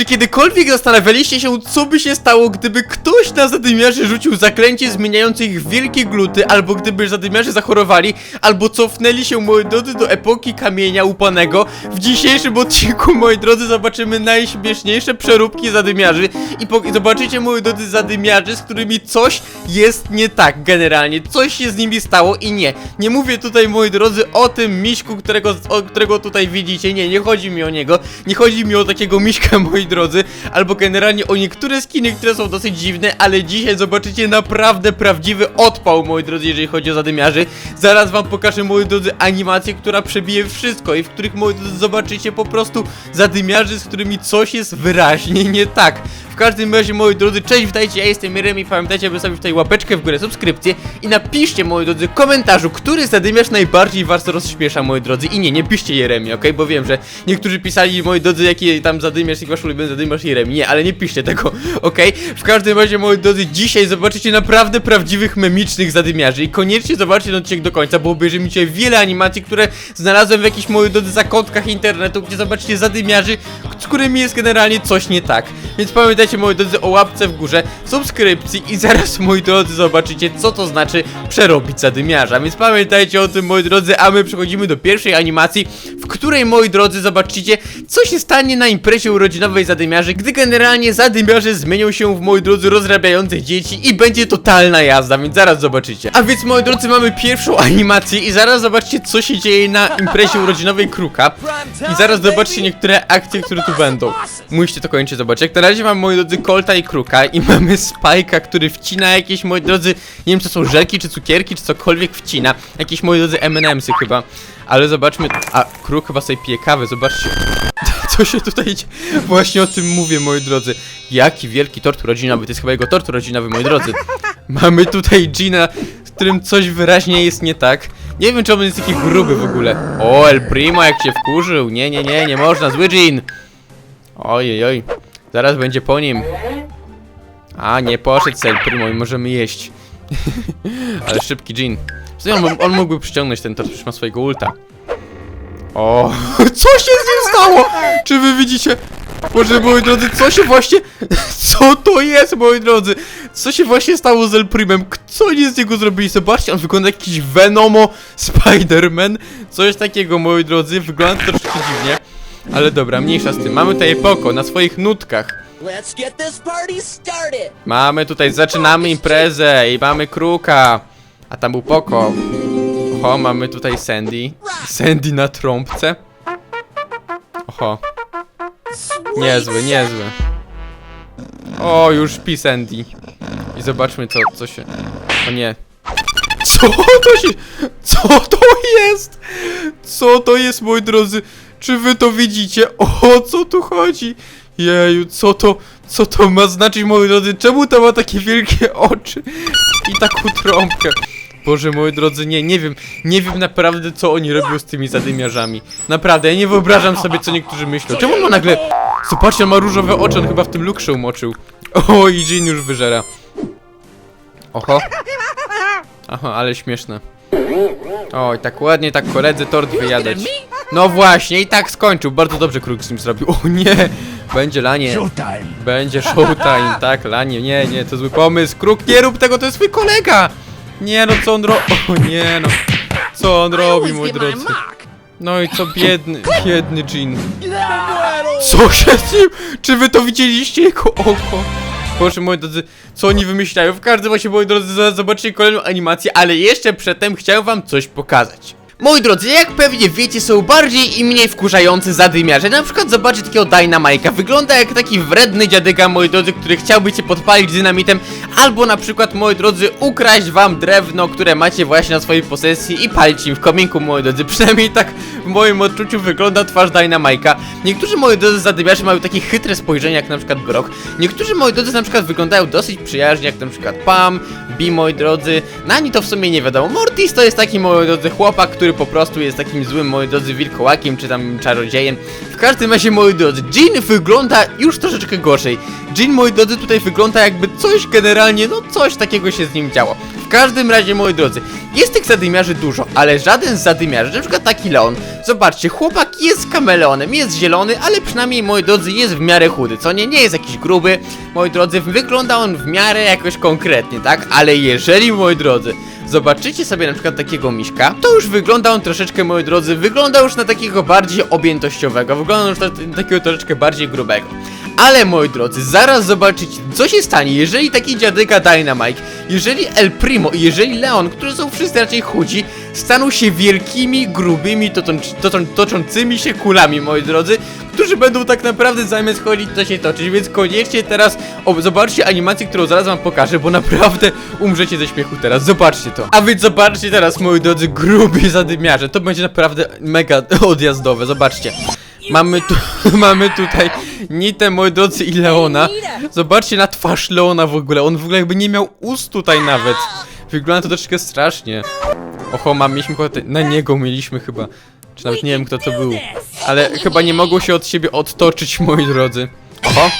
Czy kiedykolwiek zastanawialiście się, co by się stało, gdyby ktoś na zadymiarzy rzucił zaklęcie zmieniające ich wielkie gluty, albo gdyby zadymiarze zachorowali, albo cofnęli się, moi drodzy, do epoki kamienia upanego? W dzisiejszym odcinku, moi drodzy, zobaczymy najśmieszniejsze przeróbki zadymiarzy i, i zobaczycie, moi drodzy, zadymiarzy, z którymi coś jest nie tak generalnie. Coś się z nimi stało i nie. Nie mówię tutaj, moi drodzy, o tym miśku, którego, o, którego tutaj widzicie. Nie, nie chodzi mi o niego. Nie chodzi mi o takiego miśka, moi drodzy, albo generalnie o niektóre skiny, które są dosyć dziwne, ale dzisiaj zobaczycie naprawdę prawdziwy odpał, moi drodzy, jeżeli chodzi o zadymiarzy. Zaraz wam pokażę, moi drodzy, animację, która przebije wszystko i w których, moi drodzy, zobaczycie po prostu zadymiarzy, z którymi coś jest wyraźnie nie tak. Każdym razie, moi drodzy, cześć, witajcie, ja jestem Jeremy, pamiętajcie, aby zostawić tutaj łapeczkę w górę, subskrypcję i napiszcie, moi drodzy, komentarzu, który zadymiarz najbardziej was rozśmiesza, moi drodzy. I nie, nie piszcie Jeremy, okej, bo wiem, że niektórzy pisali, moi drodzy, jaki tam zadymiarz i wasz ulubiony zadymiarz Jeremy. Nie, ale nie piszcie tego, okej? W każdym razie, moi drodzy, dzisiaj zobaczycie naprawdę prawdziwych memicznych zadymiarzy i koniecznie zobaczcie ten odcinek do końca, bo obejrzymy dzisiaj wiele animacji, które znalazłem w jakichś, moi drodzy, zakątkach internetu, gdzie zobaczycie zadymiarzy, z którymi jest generalnie coś nie tak. Więc pamiętajcie, moi drodzy, o łapce w górze, subskrypcji i zaraz, moi drodzy, zobaczycie, co to znaczy przerobić zadymiarza. Więc pamiętajcie o tym, moi drodzy, a my przechodzimy do pierwszej animacji, której, moi drodzy, zobaczycie, co się stanie na imprezie urodzinowej zadymiarzy, gdy generalnie zadymiarze zmienią się w, moi drodzy, rozrabiających dzieci i będzie totalna jazda, więc zaraz zobaczycie. A więc, moi drodzy, mamy pierwszą animację i zaraz zobaczcie, co się dzieje na imprezie urodzinowej Kruka. I zaraz zobaczcie niektóre akcje, które tu będą. Musicie to koniecznie zobaczyć. Jak na razie mam, moi drodzy, Colta i Kruka i mamy Spajka, który wcina jakieś, moi drodzy, nie wiem, czy są żelki, czy cukierki, czy cokolwiek wcina. Jakieś, moi drodzy, M&M'sy chyba. Ale zobaczmy, a Kruk chyba sobie pije kawę, zobaczcie. Co się tutaj dzieje? Właśnie o tym mówię, moi drodzy. Jaki wielki tort urodzinowy, to jest chyba jego tort urodzinowy, moi drodzy. Mamy tutaj Gina, z którym coś wyraźnie jest nie tak. Nie wiem, czy on jest taki gruby w ogóle. O, El Primo, jak się wkurzył. Nie, nie, nie, nie można, zły Gin. Ojej, oj. Zaraz będzie po nim. A, nie poszedł El Primo i możemy jeść. Ale szybki sumie on, on mógłby przyciągnąć ten tort, przecież ma swojego ulta. O, co się z nim stało? Czy wy widzicie? Boże, moi drodzy, co się właśnie... Co to jest, moi drodzy? Co się właśnie stało z El Primem? Co oni z niego zrobili? Zobaczcie, on wygląda jak jakiś Venomo Spider-Man. Coś takiego, moi drodzy. Wygląda troszkę dziwnie. Ale dobra, mniejsza z tym. Mamy tutaj Poko na swoich nutkach. Let's get this party started! Mamy tutaj, zaczynamy imprezę i mamy Kruka. A tam był Poko. Oho, mamy tutaj Sandy. Sandy na trąbce. Oho. Niezły, niezły. O, już pi Sandy. I zobaczmy co, co się... O nie. Co to się... Co to jest? Co to jest, moi drodzy? Czy wy to widzicie? O co tu chodzi? Jeju, co to... Co to ma znaczyć, moi drodzy? Czemu to ma takie wielkie oczy? I taką trąbkę? Boże, moi drodzy, nie, nie wiem, nie wiem naprawdę, co oni robią z tymi zadymiarzami. Naprawdę, ja nie wyobrażam sobie, co niektórzy myślą. Czemu on ma nagle... Zobaczcie, on ma różowe oczy, on chyba w tym lukrze umoczył. O, i Jean już wyżera. Oho. Aha, ale śmieszne. Oj, tak ładnie, tak koledzy tort wyjadać. No właśnie, i tak skończył. Bardzo dobrze Kruk z nim zrobił. O nie! Będzie lanie. Będzie showtime, tak, lanie. Nie, nie, to zły pomysł. Kruk, nie rób tego, to jest twój kolega! Nie no, co on robi? O nie no. Co on robi, moi drodzy? No i co biedny, biedny Jean. Co się z nim? Czy wy to widzieliście jego oko? Proszę moi drodzy, co oni wymyślają? W każdym razie, moi drodzy, zaraz zobaczycie kolejną animację, ale jeszcze przedtem chciałem wam coś pokazać. Moi drodzy, jak pewnie wiecie, są bardziej i mniej wkurzający zadymiarze. Na przykład zobaczcie takiego Dynamite'a. Wygląda jak taki wredny dziadyga, moi drodzy, który chciałby cię podpalić dynamitem. Albo na przykład, moi drodzy, ukraść wam drewno, które macie właśnie na swojej posesji i palić im w kominku, moi drodzy. Przynajmniej tak w moim odczuciu wygląda twarz Dynamite'a. Niektórzy, moi drodzy, zadymiarze mają takie chytre spojrzenie, jak na przykład Brock. Niektórzy, moi drodzy, na przykład wyglądają dosyć przyjaźnie, jak na przykład Pam, Bi, moi drodzy. Na ani to w sumie nie wiadomo. Mortis to jest taki, moi drodzy, chłopak, który po prostu jest takim złym, moi drodzy, wilkołakiem, czy tam czarodziejem. W każdym razie, moi drodzy, Jean wygląda już troszeczkę gorzej. Jean, moi drodzy, tutaj wygląda jakby coś generalnie, no coś takiego się z nim działo. W każdym razie, moi drodzy, jest tych zadymiarzy dużo, ale żaden z zadymiarzy, na przykład taki Leon, zobaczcie, chłopak jest kameleonem, jest zielony, ale przynajmniej, moi drodzy, jest w miarę chudy, co nie, nie jest jakiś gruby, moi drodzy, wygląda on w miarę jakoś konkretnie, tak? Ale jeżeli, moi drodzy, zobaczycie sobie na przykład takiego miśka, to już wygląda on troszeczkę, moi drodzy, wygląda już na takiego bardziej objętościowego, wygląda już na takiego troszeczkę bardziej grubego. Ale moi drodzy, zaraz zobaczycie, co się stanie, jeżeli taki dziadyka Dynamite, jeżeli El Primo i jeżeli Leon, którzy są wszyscy raczej chudzi, staną się wielkimi, grubymi, tocząc, toczą, toczącymi się kulami, moi drodzy, którzy będą tak naprawdę zamiast chodzić, to się toczyć, więc koniecznie teraz o, zobaczcie animację, którą zaraz wam pokażę, bo naprawdę umrzecie ze śmiechu teraz, zobaczcie to. A więc zobaczcie teraz, moi drodzy, gruby zadymiarze, to będzie naprawdę mega odjazdowe, zobaczcie. Mamy tu, mamy tutaj Nitę, moi drodzy, i Leona. Zobaczcie na twarz Leona w ogóle, on w ogóle jakby nie miał ust tutaj nawet. Wygląda to troszeczkę strasznie. Oho, mam, mieliśmy chyba te- na niego mieliśmy chyba. Czy nawet nie wiem kto to był. Ale chyba nie mogło się od siebie odtoczyć, moi drodzy. Oho.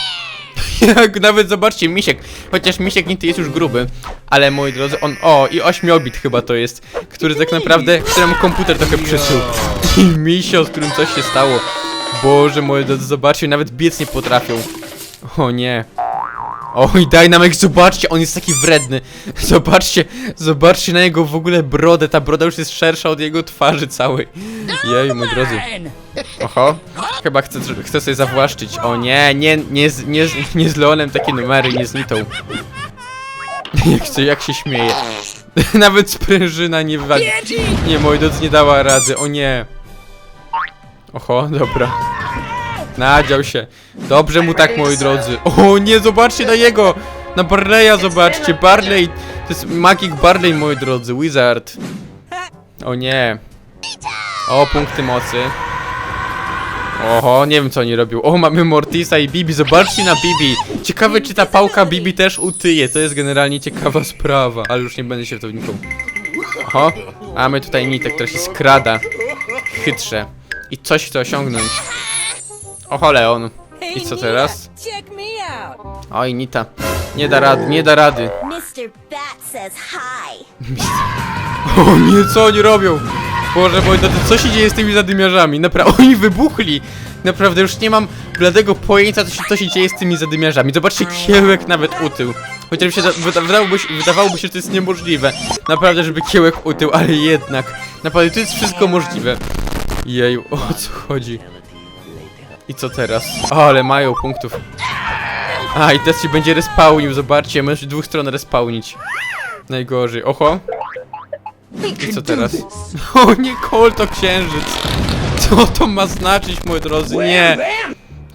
Jak nawet zobaczcie, Misiek. Chociaż Misiek Nity jest już gruby. Ale moi drodzy, on. O, i ośmiobit chyba to jest. Który tak naprawdę. któremu komputer trochę przysuł. I Misio, z którym coś się stało. Boże, moi drodzy, zobaczcie, nawet biec nie potrafią. O nie. Oj, Dynamic, zobaczcie, on jest taki wredny. Zobaczcie, zobaczcie na jego w ogóle brodę. Ta broda już jest szersza od jego twarzy całej. Jej, moi drodzy. Oho, chyba chcę, chcę sobie zawłaszczyć. O nie, nie, nie, z, nie, z, nie z Leonem takie numery, nie z Nitą. Jak, się- jak się śmieje. Nawet sprężyna nie wywali. Nie, moi drodzy, nie dała rady, o nie. Oho, dobra. Nadział się. Dobrze mu tak, moi drodzy. O nie, zobaczcie na jego! Na Barleya zobaczcie, Barley. To jest magik Barley, moi drodzy, Wizard. O nie. O, punkty mocy. Oho, nie wiem co oni robią. O, mamy Mortisa i Bibi, zobaczcie na Bibi. Ciekawe czy ta pałka Bibi też utyje, to jest generalnie ciekawa sprawa. Ale już nie będę się w to wnikał. Oho, mamy tutaj Nitę, która się skrada. Chytrze. I coś chce osiągnąć. Oho, Leon. I co teraz? Check me out. Oj, Nita. Nie da rady, nie da rady. Mr. Bat says hi. O nie, co oni robią? Boże, moi drodzy, co się dzieje z tymi zadymiarzami? Naprawdę, oni wybuchli! Naprawdę, już nie mam bladego pojęcia, co się, co się dzieje z tymi zadymiarzami. Zobaczcie, kiełek nawet utył. Chociaż mi się wydawałoby, się- wydawałoby się, że to jest niemożliwe. Naprawdę, żeby kiełek utył, ale jednak. Naprawdę, to jest wszystko możliwe. Jeju, o co chodzi? I co teraz? O, ale mają punktów. A, i teraz się będzie respawnił, zobaczcie, możesz dwóch stron respawnić. Najgorzej. Oho. I co teraz? O nie, kol to księżyc. Co to ma znaczyć, moi drodzy? Nie.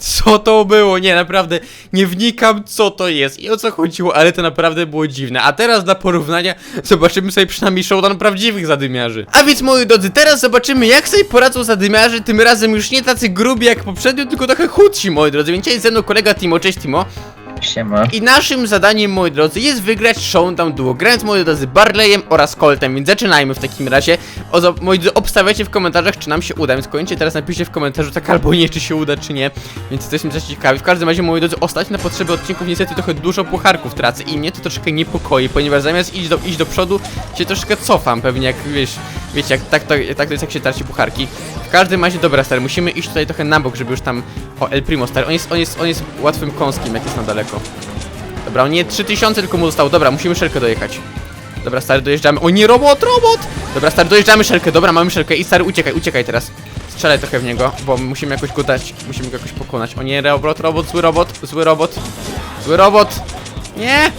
Co to było? Nie, naprawdę nie wnikam co to jest i o co chodziło, ale to naprawdę było dziwne. A teraz dla porównania zobaczymy sobie przynajmniej showdown prawdziwych zadymiarzy. A więc moi drodzy, teraz zobaczymy jak sobie poradzą zadymiarze, tym razem już nie tacy grubi jak poprzednio, tylko trochę chudsi, moi drodzy. Więc dzisiaj ze mną kolega Timo, cześć Timo. Siema. I naszym zadaniem, moi drodzy, jest wygrać Showdown Duo, grając, moi drodzy, Barleyem oraz Coltem, więc zaczynajmy w takim razie. O, moi drodzy, obstawiajcie w komentarzach, czy nam się uda, więc koniecznie teraz napiszcie w komentarzu tak albo nie, czy się uda, czy nie, więc jesteśmy też ciekawi. W każdym razie, moi drodzy, ostatnio na potrzeby odcinków niestety trochę dużo pucharków tracę i mnie to troszkę niepokoi, ponieważ zamiast iść do, iść do przodu, się troszkę cofam, pewnie jak, wiesz, wiecie, jak tak to, tak to jest, jak się traci pucharki. W każdym razie, dobra, stary, musimy iść tutaj trochę na bok, żeby już tam... O, El Primo, stary, on jest, on jest, on jest łatwym kąskiem, jak jest na daleko. Dobra, on nie 3000 tylko mu zostało. Dobra, musimy szelkę dojechać. Dobra, stary, dojeżdżamy. O nie, robot, robot! Dobra, stary, dojeżdżamy szelkę. Dobra, mamy szelkę i stary, uciekaj, uciekaj teraz. Strzelaj trochę w niego, bo musimy jakoś go dać, musimy go jakoś pokonać. O nie, robot, robot, zły robot, zły robot, zły robot. Nie!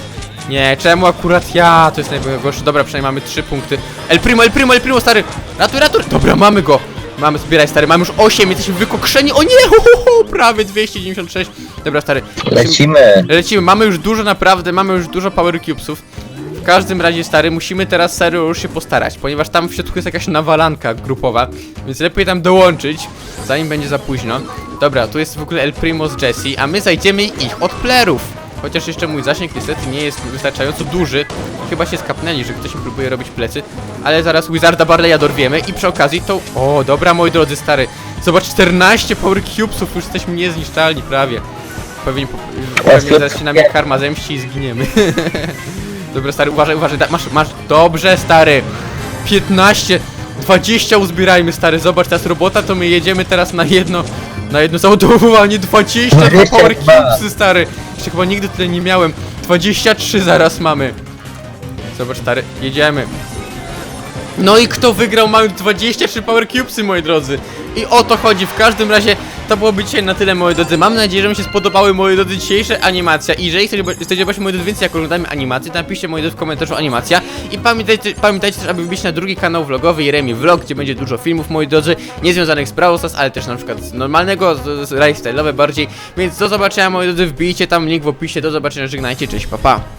Nie, czemu akurat ja? To jest najgorsze. Dobra, przynajmniej mamy trzy punkty. El Primo, El Primo, El Primo, stary! Ratuj, ratuj! Dobra, mamy go! Mamy, zbieraj, stary, mamy już 8, jesteśmy wykokszeni. O nie! Ho, ho, ho, prawie 296. Dobra, stary. Lecimy. Lecimy, mamy już dużo naprawdę, mamy już dużo power cubesów. W każdym razie stary, musimy teraz serio już się postarać, ponieważ tam w środku jest jakaś nawalanka grupowa, więc lepiej tam dołączyć, zanim będzie za późno. Dobra, tu jest w ogóle El Primo z Jesse, a my zajdziemy ich od plerów. Chociaż jeszcze mój zasięg niestety nie jest wystarczająco duży. Chyba się skapnęli, że ktoś mi próbuje robić plecy. Ale zaraz Wizarda Barleya dorwiemy i przy okazji to... O, dobra moi drodzy, stary. Zobacz, 14 power cubesów, już jesteśmy niezniszczalni prawie. Pewnie, po- pewnie zaraz się na mnie karma zemści i zginiemy. Dobra, stary, uważaj, uważaj, da, masz, masz, dobrze, stary. 15, 20 uzbierajmy, stary, zobacz, teraz robota, to my jedziemy teraz na jedno, na jedno załadowywanie, 20 No wiecie, power chyba. cubesy, stary. Jeszcze chyba nigdy tyle nie miałem. 23 zaraz mamy. Zobacz, stary, jedziemy. No i kto wygrał? Mamy 23 Power Cubesy, moi drodzy. I o to chodzi. W każdym razie to byłoby dzisiaj na tyle, moi drodzy. Mam nadzieję, że Wam się spodobały, moi drodzy, dzisiejsze animacje. I jeżeli chcecie, zobaczyć, moi drodzy, więcej jak oglądamy animacje, to napiszcie, moi drodzy, w komentarzu animacja. I pamiętajcie, pamiętajcie też, aby wbić na drugi kanał vlogowy Jeremi Vlog, gdzie będzie dużo filmów, moi drodzy, nie związanych z Brawl ale też na przykład z normalnego, z, z lifestyle'owe bardziej. Więc do zobaczenia, moi drodzy, wbijcie tam link w opisie. Do zobaczenia, żegnajcie, cześć, papa. Pa.